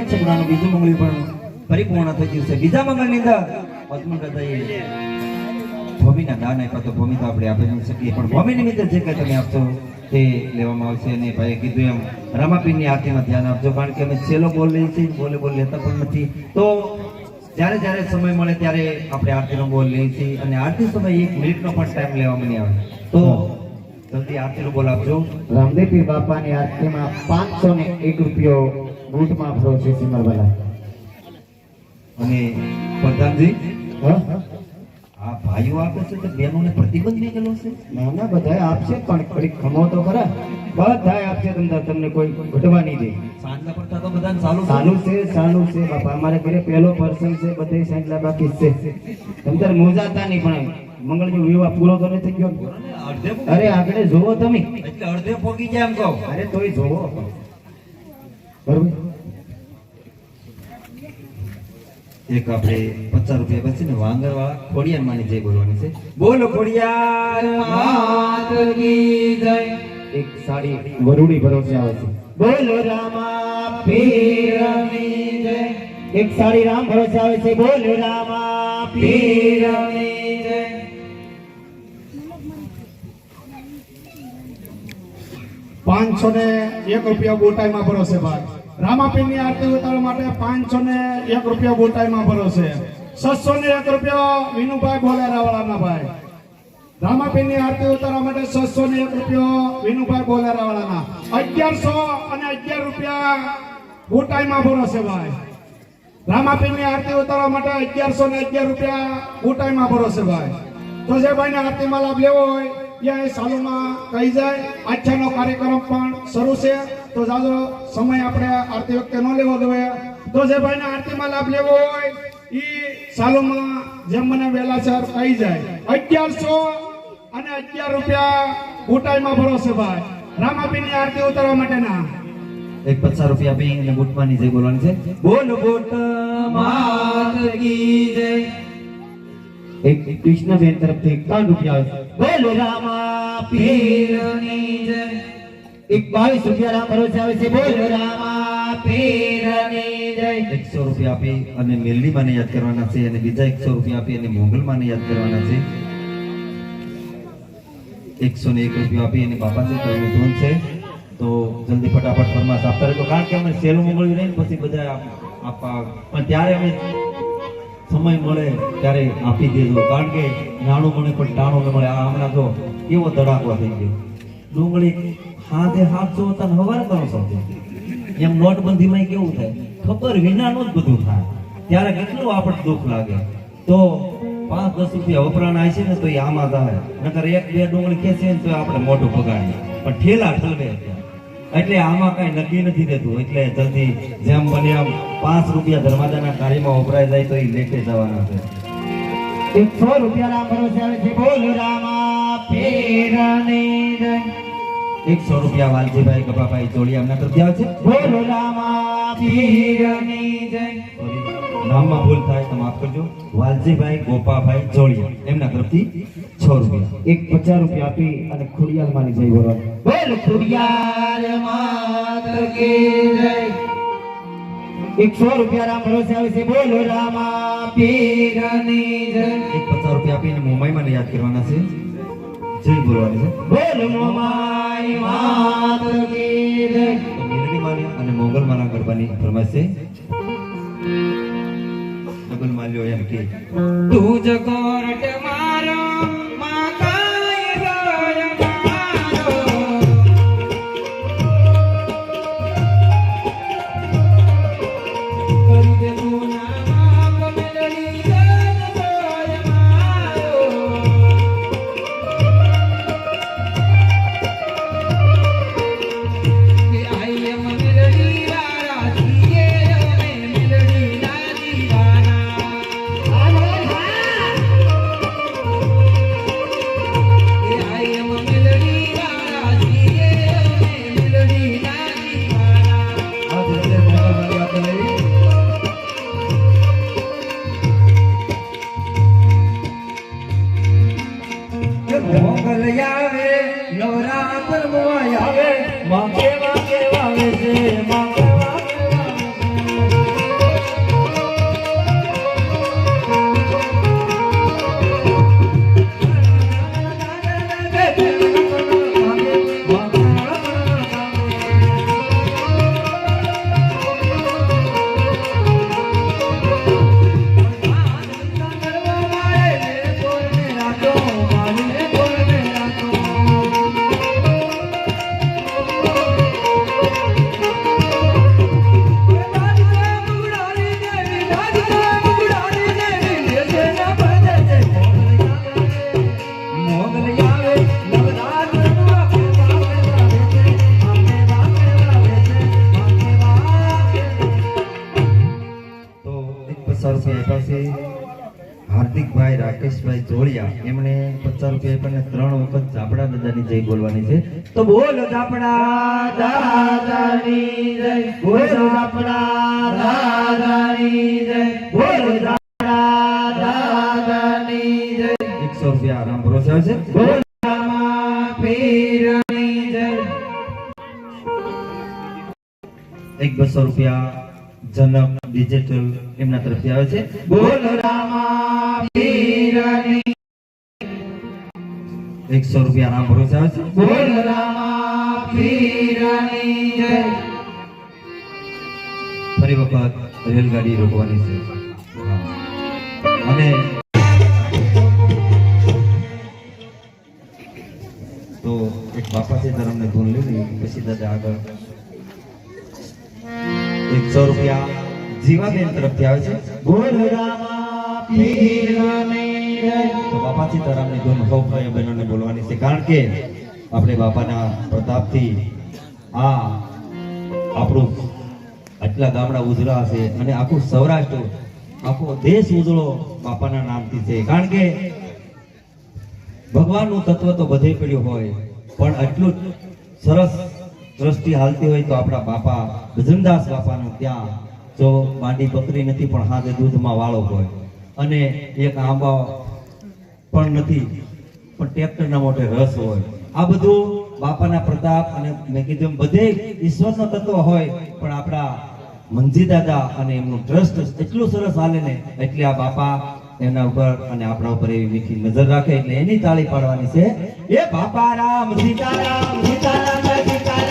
બેન સગડાનું બીજું મંગળ પણ પરિપૂર્ણ થઈ ગયું છે. બીજા મંગળની અંદર પદ્મ હૃદયે ભૂમિના દાન આપ્યા તો ભૂમિ તો આપણે આપી શકીએ. પણ ભૂમિ નિમિત્તે જે કંઈ તમે આપશો તે લેવામાં આવશે. અને ભાઈએ કીધું એમ, રામાપીરની આરતીમાં ધ્યાન આપજો. કારણ કે અમે છેલ્લો બોલ લઈએ છીએ, બોલે બોલ લેતા પણ નથી. તો જ્યારે જ્યારે સમય મળે ત્યારે આપણે આરતીનો બોલ લઈએ છીએ. અને આરતી સમય એક મિનિટનો પણ ટાઈમ લેવામાં નહીં આવે. તો જલ્દી આરતીનો બોલ આપજો. રામદેવપીર બાપાની આરતીમાં પાંચસો ને એક રૂપિયો બૂટમાં આપરો છે સિમરવાલા અને પ્રધાનજી? આ ભાઈઓ આપે છે તો બહેનોને પ્રતિબંધ નીકળ્યો છે? ના ના બધાય આપશે પણ થોડીક ખમો તો ખરા. બધાય આપશે તમને તમને કોઈ ઘટવા નહીં દે. સાંજના પડતા તો બધાને ચાલુ ચાલુ છે ચાલુ છે બાપા. અમારે ઘરે પહેલો પર્સન છે બધે સાંજલા બાકી છે. તમને મોજાતા નહીં પણ મંગળનો વિવાહ પૂરો તો થઈ ગયો. અરે આગળ જોવો તમે. એટલે અડધે પોગી જાય એમ કહો. અરે તોય જોવો. એક આપણે પચાસ રૂપિયા પછી ને વાંગર વાળા ખોડિયાર માની જય બોલવાની છે. બોલો ખોડિયાર એક સાડી વરુડી ભરોસે આવે છે. બોલો રામા એક સાડી રામ ભરોસે આવે છે. બોલો રામા પીરની પાંચસો ને એક રૂપિયા બોટાઈમાં ભરો છે ભાઈ રામાપીરની આરતી ઉતારવા માટે પાંચસો ને એક રૂપિયા બોટાઈમાં ભરો છે. છસો ને એક રૂપિયા વિનુભાઈ બોલેરાવાળાના ભાઈ. રામાપીરની આરતી ઉતારવા માટે છસો ને એક રૂપિયો વિનુભાઈ બોલેરાવાળાના. અગિયારસો અને અગિયાર રૂપિયા બોટાઈમાં ભરો છે ભાઈ. રામાપીરની આરતી ઉતારવા માટે અગિયારસો ને અગિયાર રૂપિયા બોટાઈમાં ભરો છે ભાઈ. તો જે ભાઈને આરતીમાં લાભ લેવો હોય ત્યાં એ સાલુમાં કહી જાય આખ્યાનો કાર્યક્રમ પણ શરૂ છે. તો જાજો, સમય આપણે આરતી વખતે ન લેવો જોઈએ. તો જે ભાઈને આરતીમાં લાભ લેવો હોય એ સાલુમાં જેમ મને વહેલા સર કહી જાય. અગિયારસો અને અગિયાર રૂપિયા ઉટાઈમાં ભરો છે ભાઈ. રામાપીની આરતી ઉતારવા માટેના. એક પચાસ રૂપિયા આપી અને બુટમાની જય બોલવાની છે. બોલ બોટ માત જય. એક કૃષ્ણબેન તરફથી એકાવન રૂપિયા બોલો રામા પીરની જય. એક બાવીસ રૂપિયા રામ ભરોસે આવે છે. બોલો રામા પીરની જય. એકસો રૂપિયા આપી અને મેલની માને યાદ કરવાના છે અને બીજા એકસો રૂપિયા આપી અને મોગલ માને યાદ કરવાના છે. એકસો ને એક રૂપિયા આપી અને બાપાજી કરવું ધૂન છે. તો જલ્દી ફટાફટ ફરમાશ આપતા રહેજો. કારણ કે અમે સેલું મોકલ્યું નહીં પછી બધા આપ- આપવા. પણ ત્યારે અમે સમય મળે ત્યારે આપી દેજો. કારણ કે નાણું મળે પણ ટાણું ન મળે. આ હમણાં જો કેવો ધડાકો થઈ ગયો. ડુંગળી હાથે હાથ જો તને હવાર છો એમ નોટબંધીમાં કેવું થાય? ખબર વિનાનું જ બધું થાય. ત્યારે કેટલું આપણને દુઃખ લાગે? તો પાંચ દસ રૂપિયા વપરાના છે ને તો એ આમાં થાય. નકર એક બે ડુંગળી ખેંચે ને તો આપણે મોઢું પગાડીએ પણ ઠેલા ઠલવે એટલે આમાં કઈ નક્કી નથી રહેતું એટલે જલ્દી જેમ બને આમ પાંચ રૂપિયા ધર્માદાના કાર્યમાં વપરાય જાય તો એ લેખે જવાના છે. એકસો રૂપિયા રામ ભરોસે આવે છે. બોલો રામા પીરની એકસો રૂપિયા વાલજીભાઈ ગભાભાઈ જોડી એમના તરફથી આવે છે. બોલો રામા પીરની જય નામમાં ભૂલ થાય તો માફ કરજો. વાલજીભાઈ ગોપાભાઈ જોડિયા એમના તરફથી છ રૂપિયા. એક પચાસ રૂપિયા આપી અને ખુડિયાલ માની જઈ બોલવાની બોલ ખુડિયાલ માત કી જય એકસો રૂપિયા રામ ભરોસે આવે છે. બોલો રામા પીરની જય. એક પચાસ રૂપિયા આપીને મુંબઈમાં યાદ કરવાના છે. જય બોલવાની છે. બોલ મોમાઈ માત કી જય માની અને મોગલ માના કરવાની ફરમાઈશ છે માલ્યો એમ કે તું જ મારો રાકેશભાઈ જોડિયા એમણે પચાસ રૂપિયા આપણને ત્રણ વખત ઝાપડા દાદાની જય બોલવાની છે. તો બોલ ઝાપડા દાદાની જય, બોલ ઝાપડા દાદાની જય, બોલ ઝાપડા દાદાની જય. એકસો રૂપિયા આરામ ભરોસે છે બોલ એક બસો રૂપિયા જનક ડિજિટલ એમના તરફથી આવે છે. બોલ રામા એકસો રૂપિયા ના ભરોસે છે? બોલ રામા પીરની જય. ફરી વખત રેલગાડી રોકવાની છે. અને તો એક બાપાથી ધર્મને ધૂન લીધી પછી દાદા આગળ. એકસો રૂપિયા જીવાબેન તરફથી આવે છે. બોલ રામા. તો બાપા ધૂન સૌ ભાઈઓ બહેનોને બોલવાની છે. કારણ કે આપણે બાપાના પ્રતાપથી આ આપણું આટલા ગામડા ઉજળા છે અને આખું સૌરાષ્ટ્ર, આખો દેશ ઉજળો બાપાના નામથી છે. કારણ કે ભગવાનનું તત્વ તો બધે પડ્યું હોય, પણ આટલું સરસ દ્રષ્ટિ હાલતી હોય તો આપણા બાપા, ગજનદાસ બાપાનું ત્યાં જો માંડી બકરી નથી, પણ હાથે દૂધમાં વાળો હોય. અને એક આંબા પણ નથી, પણ ટ્રેક્ટરના મોટે રસ હોય. આ બધું બાપાના પ્રતાપ અને મેં કીધું બધે ઈશ્વરનો તત્વ હોય, પણ આપણા મંજી દાદા અને એમનું ટ્રસ્ટ એટલું સરસ હાલે ને, એટલે આ બાપા એના ઉપર અને આપણા ઉપર એવી મીઠી નજર રાખે, એટલે એની તાળી પાડવાની છે. એ બાપા રામ, સીતારામ સીતારામ સીતારામ.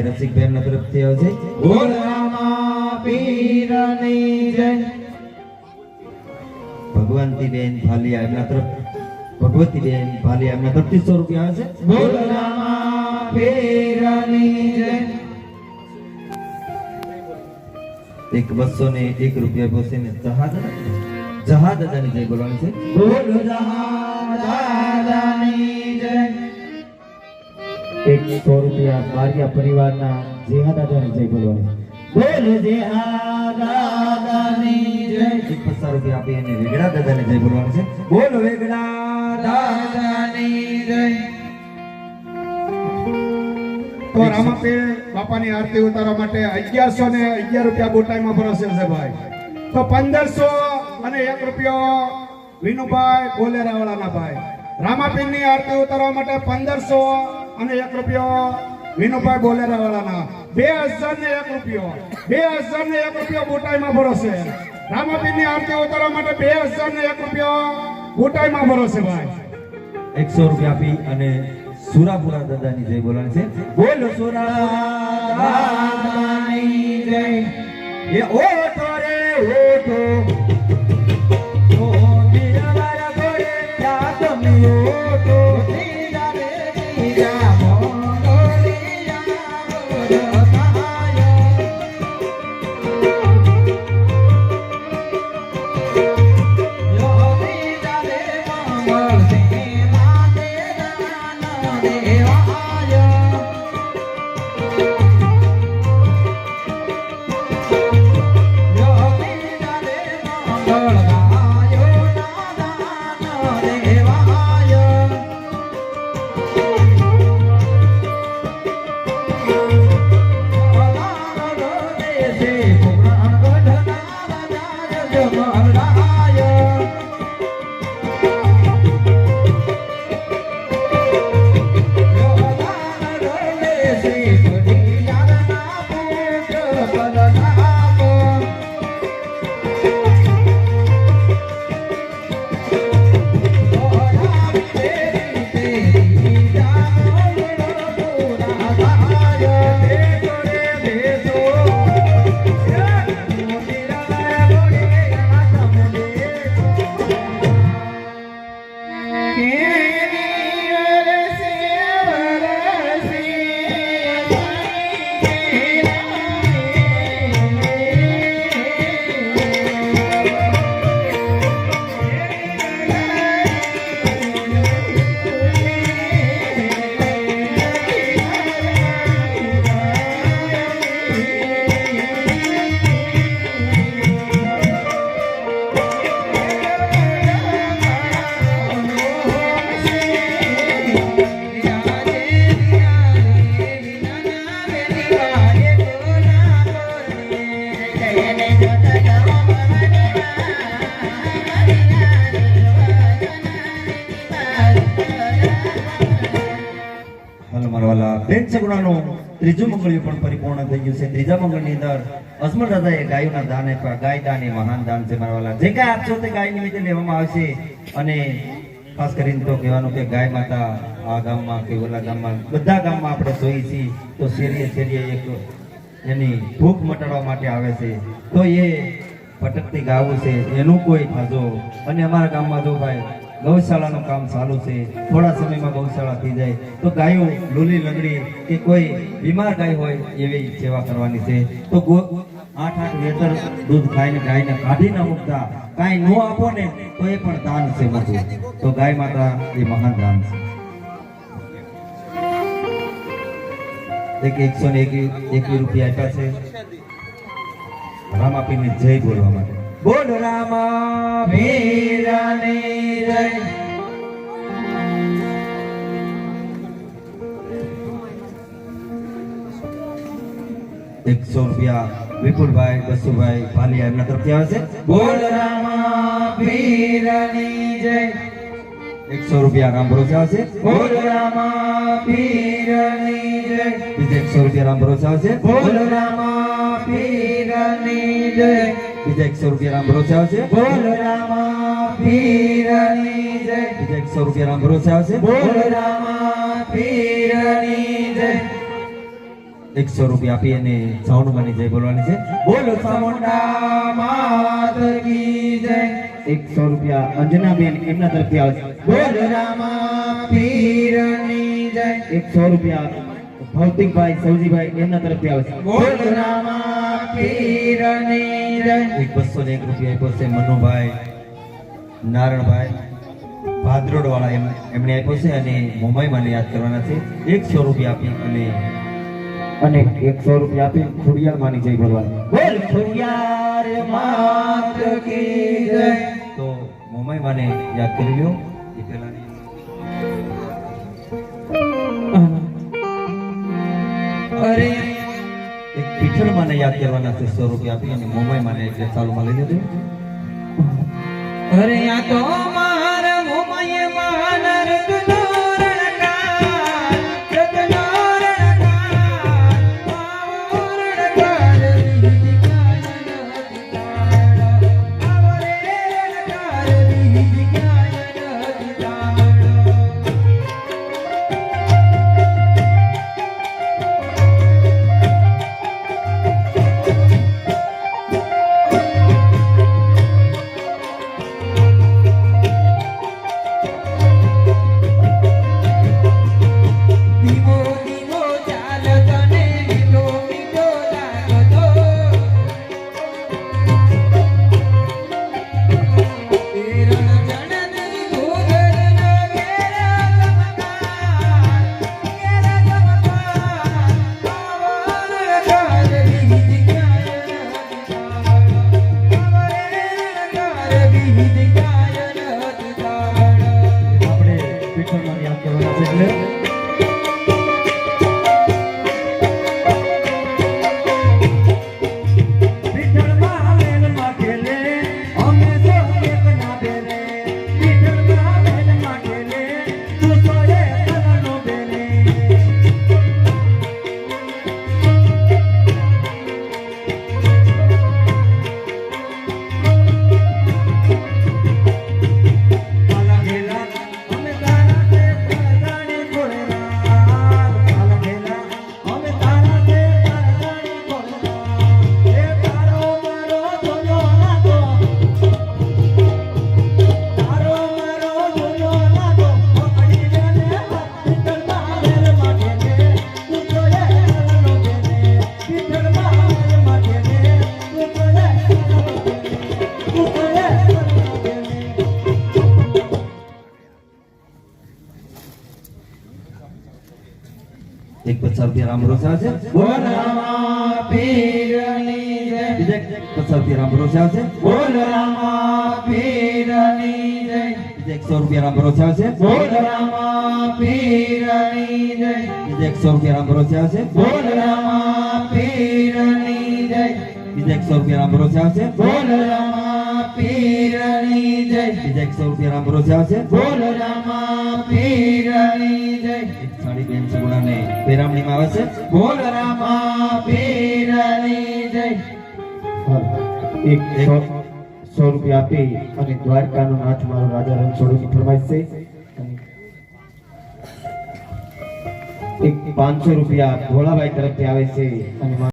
વરુણભાઈ રસિકભાઈ ના તરફથી આવે છે. બોલ રામા પીરની જય ભગવંતી બેન ભાલિયા એમના તરફ ભગવતી બેન ભાલિયા એમના તરફથી સો રૂપિયા આવશે બોલ રામા પીરની જય એક બસો ને એક રૂપિયા પોસે ને જહાજ જહાદ દાદાની જય બોલવાની છે. બોલ જહાદ દાદાની જય. એક સો રૂપિયા મારિયા પરિવારના જેહા દાદાની જય બોલવાની બોલ જેહા દાદાની જય. એક પચાસ રૂપિયા આપી જય બોલવાની છે. બોલ વેગડા દાદાની જય. તો રામાપીર બાપાની આરતી ઉતારવા માટે અગિયારસો ને અગિયાર રૂપિયા બોટાઈમાં ભરાશે છે ભાઈ. તો પંદરસો અને એક રૂપિયો વિનુભાઈ ગોલેરાવાળાના ભાઈ. રામાપીરની આરતી ઉતારવા માટે પંદરસો અને એક રૂપિયો વિનુભાઈ ગોલેરાવાળાના બે હજાર ને એક રૂપિયો. બે હજાર ને એક રૂપિયો બોટાઈમાં ભરોસે. રામાપીરની આરતી ઉતારવા માટે બે હજાર ને એક રૂપિયો બોટાઈમાં ભરોસે ભાઈ. એકસો રૂપિયા આપી અને સુરાપુરા દાદાની જય બોલવાની છે. બોલ સુરા જય. એ ઓઠો રે, ઓઠો. ઓઠો. પ્રેમ સગુણાનું ત્રીજું મંગળ્યું પણ પરિપૂર્ણ થઈ ગયું છે. ત્રીજા મંગળની અંદર અજમલ રાજાએ ગાયોના દાન આપ્યા. ગાય દાન મહાન દાન છે, મારા જે કાંઈ આપશો તે ગાય નિમિત્તે લેવામાં આવશે અને ખાસ કરીને તો કહેવાનું કે ગાય માતા આ ગામમાં કે ઓલા ગામમાં, બધા ગામમાં આપણે જોઈએ છીએ, તો શેરીએ શેરીએ એક એની ભૂખ મટાડવા માટે આવે છે. તો એ ભટકતી ગાવું છે, એનું કોઈ થાજો અને અમારા ગામમાં જો ભાઈ, ગૌશાળાનું કામ ચાલુ છે, થોડા સમયમાં ગૌશાળા થઈ જાય. તો ગાયો લૂલી લંગડી કે કોઈ બીમાર ગાય હોય એવી સેવા કરવાની છે. તો આઠ આઠ વેતર દૂધ ખાઈને ગાયને કાઢી ન મૂકતા. કાંઈ ન આપો ને, તો એ પણ દાન છે મોટું તો ગાય માતા એ મહાન દાન છે એક એકસો ને એક એકવી રૂપિયા આપ્યા છે રામ આપીને જય બોલવા માટે બોલ રામા પીરની જય એકસો રૂપિયા વિપુલભાઈ બસુભાઈ પાલિયા એમના તરફથી આવે છે બોલ રામા પીરની જય એકસો રૂપિયા રામ ભરોસે આવશે. બીજા એકસો રૂપિયા રામ ભરોસે આવશે. બીજા એકસો રૂપિયા રામ ભરોસે આવશે. રામા પીરની જય. બીજા એકસો રૂપિયા રામ ભરોસે આવશે. એકસો રૂપિયા આપી અને સાઉન્ડમાંની જય બોલવાની છે. બોલો માત જય. એકસો રૂપિયા અંજનાબેન એમના તરફથી આવશે બોલ. એકસો રૂપિયા ભૌતિકભાઈ સૌજીભાઈ એમના તરફથી આવશે એક બસો ને એક રૂપિયા આપ્યો છે મનુભાઈ, નારણભાઈ ભાદરોડ વાળા એમ એમણે આપ્યો છે અને મુંબઈ મુંબઈમાં યાદ કરવાના છે. એકસો રૂપિયા આપી અને અને એકસો રૂપિયા આપી ખુડિયાર માની જય બોલવાની બોલ. યાદ કરી લ્યો. અરે, એક પીઠળ માને યાદ કરવાના છે સો આપી અને મોમાઈ માને એટલે ચાલુમાં લઈ લીધું. અરે, આ તો રામ ભરોસે આવશે બોલ રામા પીરની જય બીજા પચાસ રૂપિયા રામ ભરોસે આવશે બોલ રામા પીરની જય બીજા એકસો રૂપિયા રામ ભરોસે આવશે બોલ રામા પીરની જય બીજા એકસો રૂપિયા રામ ભરોસે આવશે બોલ રામા પીરની જય બીજા એકસો રૂપિયા રામ ભરોસે આવશે બોલ રામા પીરની જય બીજા એકસો રૂપિયા રામ ભરોસે આવશે બોલ રામા પીરની જય મારી બેન સગુણાને પેરામણીમાં આવે છે. બોલ રામા, પીરની જય. એક સો- રૂપિયા આપી અને દ્વારકાનો નાથ મારો રાજા રણછોડની ફરમાઈશ છે. એક પાંચસો રૂપિયા ભોળાભાઈ તરફથી આવે છે અને